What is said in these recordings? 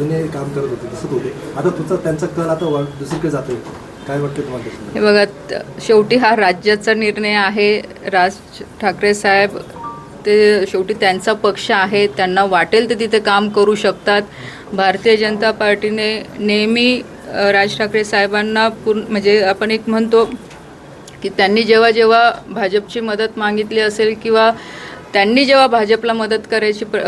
बाजूने काम करत होते दिसत होते. आता तुझा त्यांचा कल आता दुसरीकडे जातोय. काय वाटतं तुम्हाला हे बघा शेवटी हा राज्याचा निर्णय आहे. राज ठाकरे साहेब ते शेवटी त्यांचा पक्ष आहे. त्यांना वाटेल ते तिथे काम करू शकतात. भारतीय जनता पार्टीने नेहमी राज ठाकरे साहेबांना पूर्ण म्हणजे आपण एक म्हणतो की त्यांनी जेव्हा जेव्हा भाजपची मदत मागितली असेल किंवा त्यांनी जेव्हा भाजपला मदत करायची प्र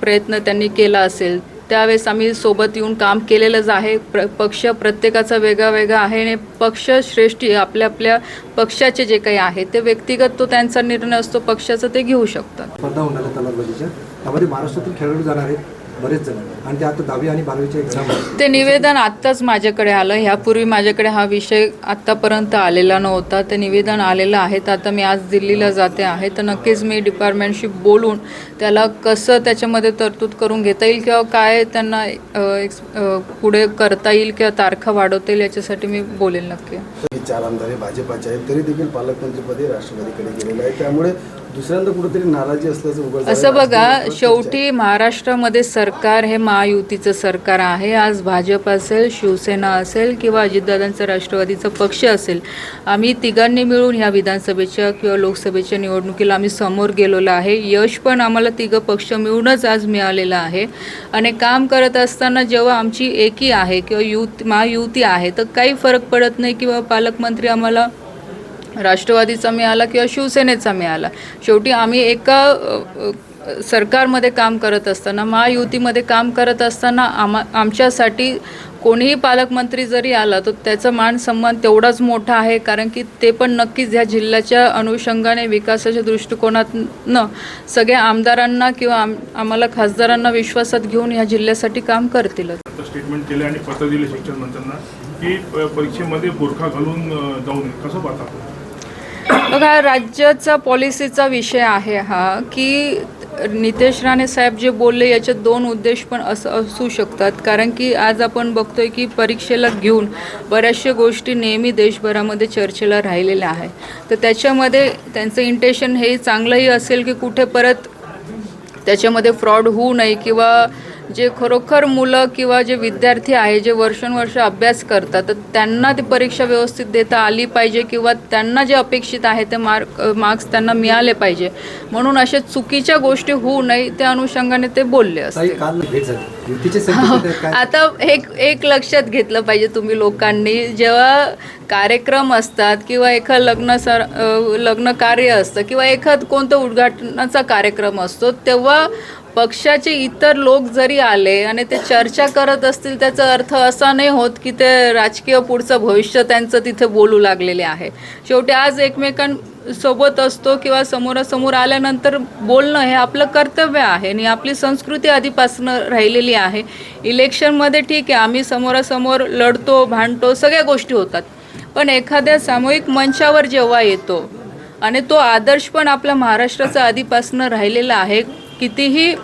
प्रयत्न त्यांनी केला असेल त्यावेळेस आम्ही सोबत येऊन काम केलेलंच आहे. प्र पक्ष प्रत्येकाचा वेगळा वेगळा आहे आणि पक्ष श्रेष्ठी आपल्या आपल्या पक्षाचे जे काही आहे ते व्यक्तिगत तो त्यांचा निर्णय असतो पक्षाचा ते घेऊ शकतात. स्पर्धा होणार आहे तलवारबाजीच्या त्यामध्ये महाराष्ट्रातील खेळाडू जाणार आहेत. बरेच जण. आणि ते आता दहावी आणि बारावीच्या एक्झाम ते निवेदन आत्ताच माझ्याकडे आलं. ह्यापूर्वी माझ्याकडे हा विषय आत्तापर्यंत आलेला नव्हता. ते निवेदन आलेलं आहे. तर आता मी आज दिल्लीला जाते आहे. तर नक्कीच मी डिपार्टमेंटशी बोलून त्याला कसं त्याच्यामध्ये तरतूद करून घेता येईल किंवा काय त्यांना एक्स- पुढे करता येईल किंवा तारखा वाढवता येईल याच्यासाठी मी बोलेल नक्की. चार आमदार हे भाजपाचे आहेत. तरी देखील पालकमंत्रीपदी राष्ट्रवादीकडे गेलेले आहे त्यामुळे दुसऱ्यांदा कुठेतरी नाराजी असल्याचं उघड असं. बघा शेवटी महाराष्ट्रामध्ये सरकार हे महायुतीचं सरकार आहे. आज भाजप असेल शिवसेना असेल किंवा अजितदादांचा राष्ट्रवादीचा पक्ष असेल आम्ही तिघांनी मिळून ह्या विधानसभेच्या किंवा लोकसभेच्या निवडणुकीला आम्ही समोर गेलेलो आहे. यश पण आम्हाला तिघं पक्ष मिळूनच आज मिळालेलं आहे. आणि काम करत असताना जेव्हा आमची एकी आहे किंवा युथ महायुती आहे तर काही फरक पडत नाही किंवा पालकमंत्री आम्हाला राष्ट्रवादीचा मिळाला किंवा शिवसेनेचा मिळाला. शेवटी आम्ही एका सरकारमध्ये काम करत असताना महायुतीमध्ये काम करत असताना आमा आमच्यासाठी कोणीही पालकमंत्री जरी आला तर त्याचा मान सन्मान तेवढाच मोठा आहे कारण की ते पण नक्कीच ह्या जिल्ह्याच्या अनुषंगाने विकासाच्या दृष्टिकोनातनं सगळ्या आमदारांना किंवा आम आम्हाला खासदारांना विश्वासात घेऊन ह्या जिल्ह्यासाठी काम करतीलच स्टेटमेंट केले आणि पत्र दिले शिक्षण मंत्र्यांना की परीक्षेमध्ये बुरखा घालून जाऊन कसं पाहता बघा राज्याचा पॉलिसीचा विषय आहे हा की नितेश राणे साहेब जे बोलले याच्यात दोन उद्देश पण असं असू शकतात. कारण की आज आपण बघतोय की परीक्षेला घेऊन बऱ्याचशा गोष्टी नेहमी देशभरामध्ये चर्चेला राहिलेल्या आहे तर त्याच्यामध्ये त्यांचं इंटेशन हे चांगलंही असेल की कुठे परत त्याच्यामध्ये फ्रॉड होऊ नये किंवा जे खरोखर मुलं किंवा जे विद्यार्थी आहे जे वर्षानुवर्ष अभ्यास करतात तर त्यांना ती परीक्षा व्यवस्थित देता आली पाहिजे किंवा त्यांना जे अपेक्षित आहे ते मार्क मार्क्स त्यांना मिळाले पाहिजे. म्हणून अशा चुकीच्या गोष्टी होऊ नये त्या अनुषंगाने ते बोलले असते. काय? आता एक एक लक्षात घेतलं पाहिजे तुम्ही लोकांनी. जेव्हा कार्यक्रम असतात किंवा एखाद लग्न सर लग्न कार्य असतं किंवा एखाद कोणतं उद्घाटनाचा कार्यक्रम असतो तेव्हा पक्षाचे इतर लोक जरी आले आणि ते चर्चा करत असतील त्याचा अर्थ असा नाही होत की ते राजकीय पुढचं भविष्य त्यांचं तिथे बोलू लागलेले आहे. शेवटी आज एकमेकांसोबत असतो किंवा समोरासमोर आल्यानंतर बोलणं हे आपलं कर्तव्य आहे आणि आपली संस्कृती आधीपासून राहिलेली आहे. इलेक्शनमध्ये ठीक आहे आम्ही समोरासमोर लढतो भांडतो सगळ्या गोष्टी होतात. पण एखाद्या सामूहिक मंचावर जेव्हा येतो आणि तो आदर्श पण आपल्या महाराष्ट्राचा आधीपासून राहिलेला आहे कितीही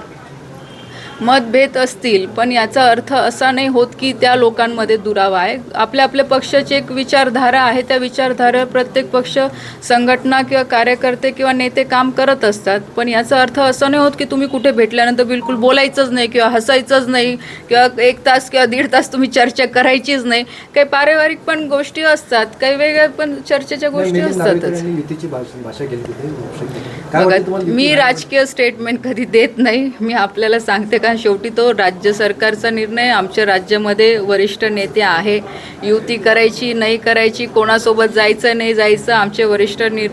मतभेद असतील पण याचा अर्थ असा नाही होत की त्या लोकांमध्ये दुरावा आहे. आपल्या आपल्या पक्षाची एक विचारधारा आहे त्या विचारधारेवर प्रत्येक पक्ष संघटना किंवा कार्यकर्ते किंवा नेते काम करत असतात. पण याचा अर्थ असं नाही होत की तुम्ही कुठे भेटल्यानंतर बिलकुल बोलायचंच नाही किंवा हसायचंच नाही किंवा एक तास किंवा दीड तास तुम्ही चर्चा करायचीच नाही. काही पारिवारिक पण गोष्टी असतात काही वेगळ्या पण चर्चेच्या गोष्टी असतातच. बघा मी राजकीय स्टेटमेंट कधी देत नाही. मी आपल्याला सांगते कारण शेवटी तो राज्य सरकारचा निर्णय आमच्या राज्यामध्ये वरिष्ठ नेते आहे. युती करायची नाही करायची कोणासोबत जायचं नाही जायचं आमचे वरिष्ठ निर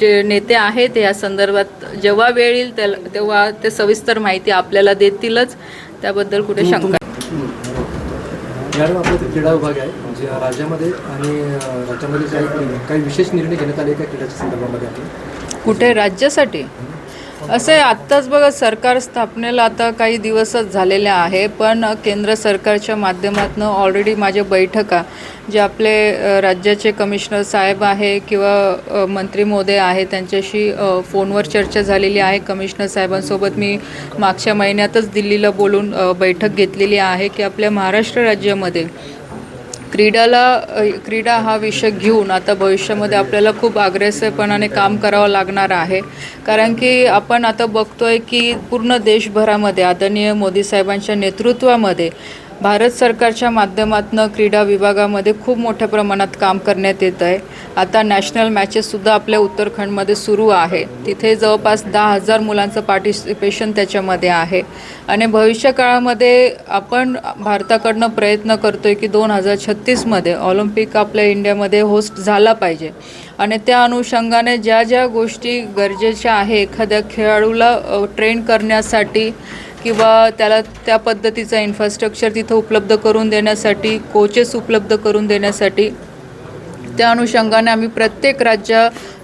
जे नेते आहेत या संदर्भात जेव्हा वेळ येईल तेव्हा ते सविस्तर माहिती आपल्याला देतीलच. त्याबद्दल कुठे शंका मॅडम आपला इथे क्रीडा विभाग आहे म्हणजे राज्यामध्ये आणि राज्यामध्ये काही विशेष निर्णय घेण्यात आले का क्रीडाच्या संदर्भामध्ये आपले? कुठे राज्यासाठी? असे आत्ताच बघा सरकार स्थापनेला आता काही दिवसच झालेले आहे पण केंद्र सरकारच्या माध्यमातून ऑलरेडी माझ्या बैठका जे आपले राज्याचे कमिशनर साहेब आहे किंवा मंत्री महोदय आहे त्यांच्याशी फोनवर चर्चा झालेली आहे. कमिशनर साहेबांसोबत मी मागच्या महिन्यातच दिल्लीला बोलून बैठक घेतलेली आहे की आपल्या महाराष्ट्र राज्यामध्ये क्रीडाला क्रीडा हा विषय घेऊन आता भविष्यामध्ये आपल्याला खूप अग्रेसरपणाने काम करावं लागणार आहे. कारण की आपण आता बघतोय की पूर्ण देशभरामध्ये आदरणीय मोदी साहेबांच्या नेतृत्वामध्ये भारत सरकारच्या माध्यमातून क्रीडा विभागामध्ये खूप मोठ्या प्रमाणात काम करण्यात येत आहे. आता नॅशनल मॅचेससुद्धा आपल्या उत्तराखंडमध्ये सुरू आहे. तिथे जवळपास दहा हजार मुलांचं पार्टिसिपेशन त्याच्यामध्ये आहे. आणि भविष्य काळामध्ये आपण भारताकडनं प्रयत्न करतो आहे की दोन हजार छत्तीसमध्ये ऑलिम्पिक आपल्या इंडियामध्ये होस्ट झाला पाहिजे. आणि त्या अनुषंगाने ज्या ज्या गोष्टी गरजेच्या आहे एखाद्या खेळाडूला ट्रेन करण्यासाठी किंवा त्याला त्या पद्धतीचं इन्फ्रास्ट्रक्चर तिथं उपलब्ध करून देण्यासाठी कोचेस उपलब्ध करून देण्यासाठी त्या अनुषंगाने आम्ही प्रत्येक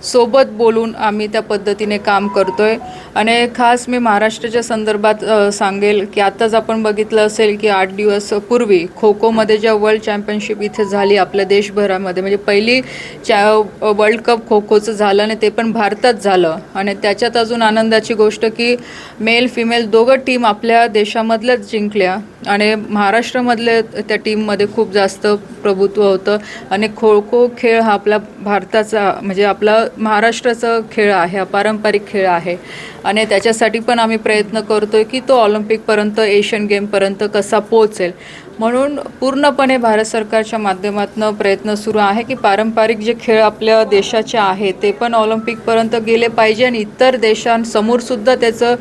सोबत बोलून आम्ही त्या पद्धतीने काम करतो आहे आणि खास मी महाराष्ट्राच्या संदर्भात सांगेल की आत्ताच आपण बघितलं असेल की आठ दिवस पूर्वी खो खोमध्ये ज्या वर्ल्ड चॅम्पियनशिप इथे झाली आपल्या देशभरामध्ये म्हणजे पहिली चॅ वर्ल्ड कप खो खोचं झालं आणि ते पण भारतात झालं. आणि त्याच्यात अजून आनंदाची गोष्ट की मेल फिमेल दोघं टीम आपल्या देशामधल्याच जिंकल्या. आणि महाराष्ट्रामधले त्या टीममध्ये खूप जास्त प्रभुत्व होतं. आणि खो खो खेळ हा आपला भारताचा म्हणजे आपला महाराष्ट्राचा खेळ आहे हा पारंपरिक खेळ आहे. आणि त्याच्यासाठी पण आम्ही प्रयत्न करतो आहे की तो ऑलिम्पिकपर्यंत एशियन गेमपर्यंत कसा पोहोचेल. म्हणून पूर्णपणे भारत सरकारच्या माध्यमातून प्रयत्न सुरू आहे की पारंपरिक जे खेळ आपल्या देशाचे आहे ते पण ऑलिम्पिकपर्यंत गेले पाहिजे आणि इतर देशांसमोरसुद्धा त्याचं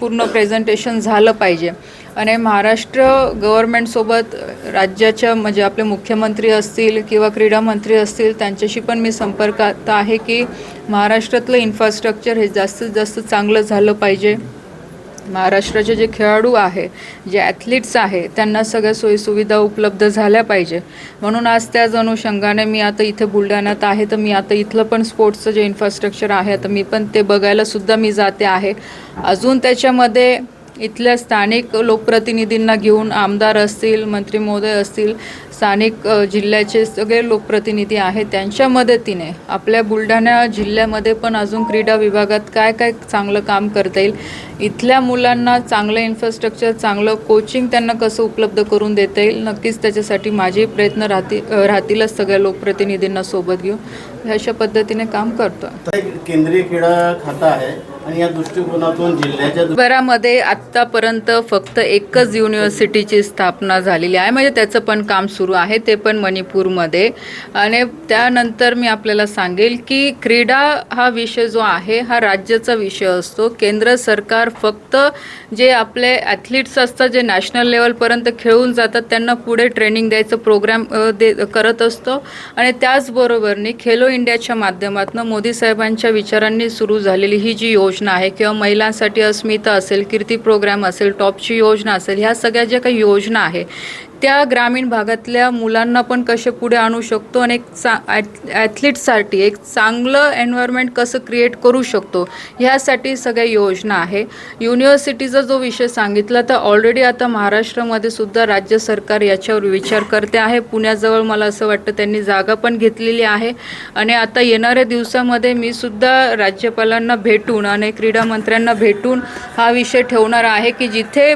पूर्ण प्रेझेंटेशन झालं पाहिजे. आणि महाराष्ट्र गव्हर्मेंटसोबत राज्याच्या म्हणजे आपले मुख्यमंत्री असतील किंवा क्रीडा मंत्री असतील त्यांच्याशी पण मी संपर्कात आहे की महाराष्ट्रातलं इन्फ्रास्ट्रक्चर हे जास्तीत जास्त चांगलं झालं पाहिजे. महाराष्ट्राचे जे खेळाडू आहे जे ॲथलीट्स आहे त्यांना सगळ्या सोयीसुविधा उपलब्ध झाल्या पाहिजे. म्हणून आज त्याच अनुषंगाने मी आता इथे बुलढाण्यात आहे तर मी आता इथलं पण स्पोर्ट्सचं जे इन्फ्रास्ट्रक्चर आहे आता मी पण ते बघायलासुद्धा मी जाते आहे. अजून त्याच्यामध्ये इथल्या स्थानिक लोकप्रतिनिधींना घेऊन आमदार असतील मंत्री महोदय असतील स्थानिक जिल्ह्याचे सगळे लोकप्रतिनिधी आहेत त्यांच्या मदतीने. आपल्या बुलढाणा जिल्ह्यामध्ये पण अजून क्रीडा विभागात काय काय चांगलं काम करता येईल? इथल्या मुलांना चांगलं इन्फ्रास्ट्रक्चर चांगलं कोचिंग त्यांना कसं उपलब्ध करून देता येईल? नक्कीच त्याच्यासाठी माझे प्रयत्न राहतील राहतीलच सगळ्या लोकप्रतिनिधींना सोबत घेऊन. अशा पद्धतीने काम करतो केंद्रीय क्रीडा खाता आहे. आणि या दृष्टिकोनातून जिल्ह्याच्या आत्तापर्यंत फक्त एकच युनिव्हर्सिटीची स्थापना झालेली आहे. म्हणजे त्याचं पण काम सुरू आहे ते पण मणिपूरमध्ये. आणि त्यानंतर मी आपल्याला सांगेल की क्रीडा हा विषय जो आहे हा राज्याचा विषय असतो. केंद्र सरकार फक्त जे आपले ॲथलीट्स असतात जे नॅशनल लेवलपर्यंत खेळून जातात त्यांना पुढे ट्रेनिंग द्यायचं प्रोग्राम दे करत असतो. आणि त्याचबरोबरनी खेलो इंडियाच्या माध्यमातून मोदी साहेबांच्या विचारांनी सुरू झालेली ही जी योजना आहे किंवा महिलांसाठी अस्मिता असेल कीर्ती प्रोग्राम असेल टॉपची योजना असेल ह्या सगळ्या ज्या काही योजना आहे त्या ग्रामीण भागातल्या मुलांना पण कसे पुढे आणू शकतो आणि एक चा ॲथ ॲथलीटसाठी एक चांगलं एन्व्हायरमेंट कसं क्रिएट करू शकतो ह्यासाठी सगळ्या योजना आहे. युनिव्हर्सिटीचा जो विषय सांगितला तर ऑलरेडी आता महाराष्ट्रामध्ये सुद्धा राज्य सरकार याच्यावर विचार करते आहे. पुण्याजवळ मला असं वाटतं त्यांनी जागा पण घेतलेली आहे. आणि आता येणाऱ्या दिवसामध्ये मी सुद्धा राज्यपालांना भेटून आणि क्रीडा मंत्र्यांना भेटून हा विषय ठेवणार आहे की जिथे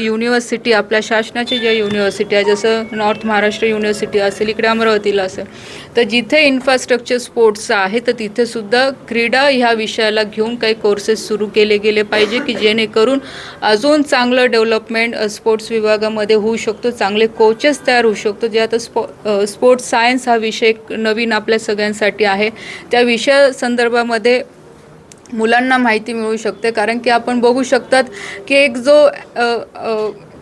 युनिव्हर्सिटी आपल्या शासनाची ज्या युनिव्हर्सिटी आहे जसं नॉर्थ महाराष्ट्र युनिव्हर्सिटी असेल इकडे अमरावतीला असेल. तर जिथे इन्फ्रास्ट्रक्चर स्पोर्ट्सचं आहे तर तिथेसुद्धा क्रीडा ह्या विषयाला घेऊन काही कोर्सेस सुरू केले गेले पाहिजे की जेणेकरून अजून चांगलं डेव्हलपमेंट स्पोर्ट्स विभागामध्ये होऊ शकतो चांगले कोचेस तयार होऊ शकतो जे आता स्पो स्पोर्ट्स सायन्स हा विषय एक नवीन आपल्या सगळ्यांसाठी आहे. त्या विषया संदर्भामध्ये मुलांना माहिती मिळू शकते कारण की आपण बघू शकतात की एक जो आ, आ,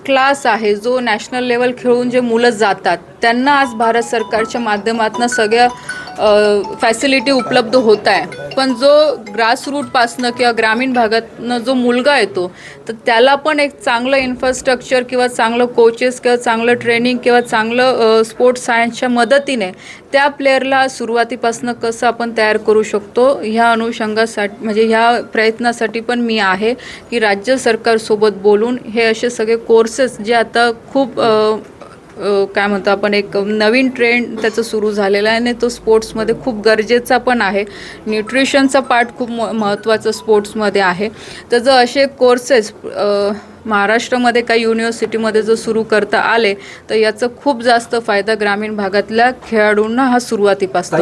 क्लास आहे जो नॅशनल लेवल खेळून जे मुलं जातात. त्यांना आज भारत सरकारच्या माध्यमातून सगळ्या फॅसिलिटी उपलब्ध होत आहे. पण जो ग्रासरूटपासनं किंवा ग्रामीण भागातनं जो मुलगा येतो तर त्याला पण एक चांगलं इन्फ्रास्ट्रक्चर किंवा चांगलं कोचेस किंवा चांगलं ट्रेनिंग किंवा चांगलं स्पोर्ट्स सायन्सच्या मदतीने त्या प्लेअरला सुरुवातीपासून कसं आपण तयार करू शकतो ह्या अनुषंगासाठी म्हणजे ह्या प्रयत्नासाठी पण मी आहे की राज्य सरकारसोबत बोलून हे असे सगळे कोर्सेस जे आता खूप काय म्हणतो आपण एक नवीन ट्रेंड त्याचं सुरू झालेला आहे आणि तो स्पोर्ट्समध्ये खूप गरजेचा पण आहे. न्यूट्रिशनचा पार्ट खूप म महत्त्वाचं स्पोर्ट्समध्ये आहे. तर जर असे कोर्सेस महाराष्ट्रामध्ये काही युनिव्हर्सिटीमध्ये जर सुरू करता आले तर याचा खूप जास्त फायदा ग्रामीण भागातल्या खेळाडूंना हा सुरुवातीपासून